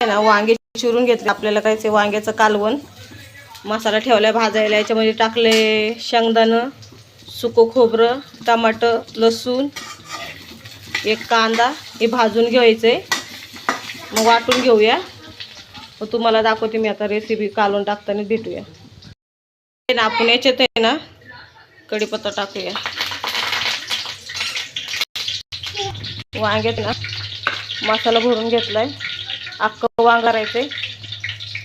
ना वांगे चिरून घेतले. आपल्याला काय ते वांग्याचं कालवण. मसाला ठेवलाय भाजायला. याच्यामध्ये टाकले शेंगदाणं सुकं खोबरं टमाटर लसूण एक कांदा. हे भाजून घ्यायचे मग वाटून घेऊया. मग तुम्हाला दाखवते मी आता रेसिपी कालवून टाकताना भेटूया. ना आपण याच्यात आहे ना कढीपत्ता टाकूया. वांग्यात ना मसाला भरून घेतलाय. अख्खं वांग करायचे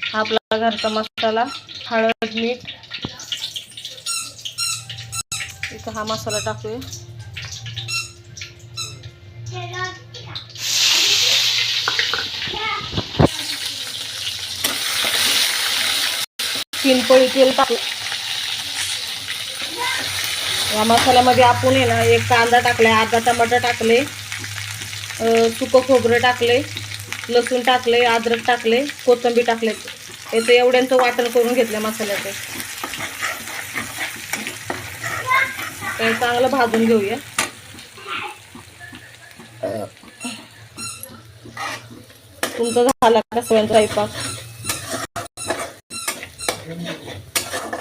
हा आपला घरचा मसाला हळद मीठ. इथं हा मसाला टाकूया. तीन पळी तेल टाकलं या मसाल्यामध्ये आपण आहे ना एक कांदा टाकलाय अर्धा टमाटर टाकले सुकं खोबरं टाकले. लसूण टाकले अद्रक टाकले कोथिंबीर टाकले. याचं एवढ्यांचं वाटण करून घेतलं मसाल्याचं. ते चांगलं भाजून घेऊया. तुमचं झाला का सगळ्यांचा स्वयंपाक.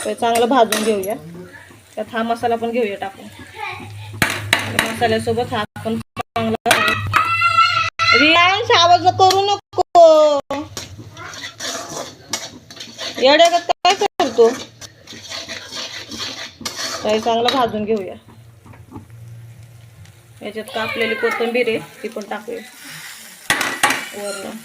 ते चांगलं भाजून घेऊया. त्यात हा मसाला पण घेऊया टाकून. मसाल्यासोबत हा पण चांगला करू नको. येड्या काय करतो काही चांगलं भाजून घेऊया. याच्यात कापलेली कोथिंबीर आहे ती पण टाकूया. वरण.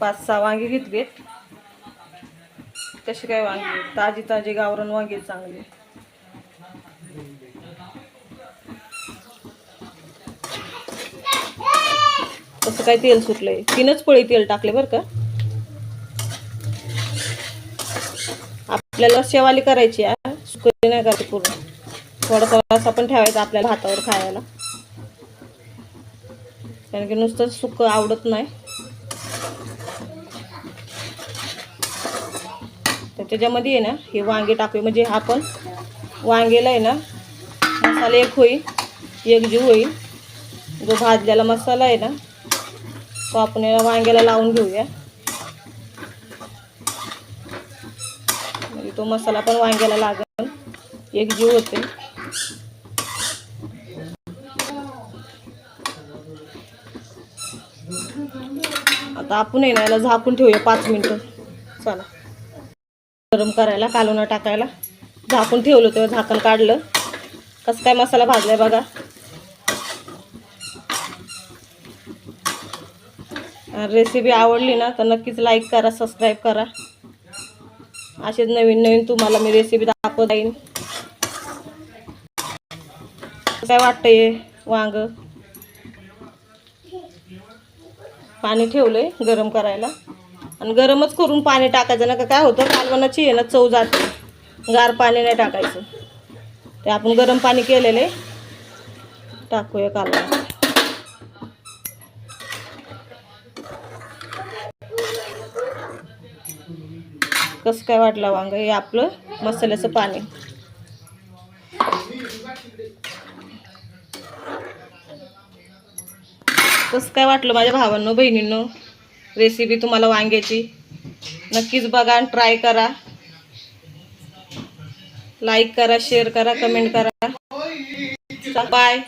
पाच सहा वांगी घेतलीत. कशी काय वांगे? ताजी ताजी गावरण वांगे चांगले. चांगली काय तेल सुटलंय. तीनच पळी तेल टाकले बरं का. आपल्याला शेवाली करायची आहे. सुकली नाही करायची पूर्ण? थोडा थोडासा पण ठेवायचा आपल्याला हातावर खायला. कारण की नुसतं सुक आवडत नाही. तर त्याच्यामध्ये आहे ना हे वांगे टाकूया म्हणजे आपण वांगेला आहे ना मसाला एक होईल एकजीव होईल. जो भाजलेला मसाला आहे ना तो आपण याला वांग्याला लावून घेऊया. म्हणजे तो मसाला पण वांग्याला लागेल. एकजीव होते. आता आपण आहे ना याला झाकून ठेवूया पाच मिनटं. चला. गरम करायला कालवणं टाकायला. झाकून ठेवलं तेव्हा झाकण काढलं. कसं काय मसाला भाजलाय बघा. रेसिपी आवडली ना तर नक्कीच लाईक करा सबस्क्राईब करा. असेच नवीन नवीन तुम्हाला मी रेसिपी दाखवत जाईन. काय वाटतंय वांग? पाणी ठेवलंय गरम करायला. आणि गरमच करून पाणी टाकायचं ना का काय होतं कालवणाची आहे ना चव जाते. गार पाणी नाही टाकायचं. ते आपण गरम पाणी केलेले टाकूया कालवण कसं काय वाटलं वांग? हे आपलं मसाल्याचं पाणी. कसं काय वाटलं माझ्या भावांनो बहिणींनो? रेसिपी तुम्हाला वांग्याची. नक्कीच बघा आणि ट्राय करा. लाईक करा शेअर करा कमेंट करा. बाय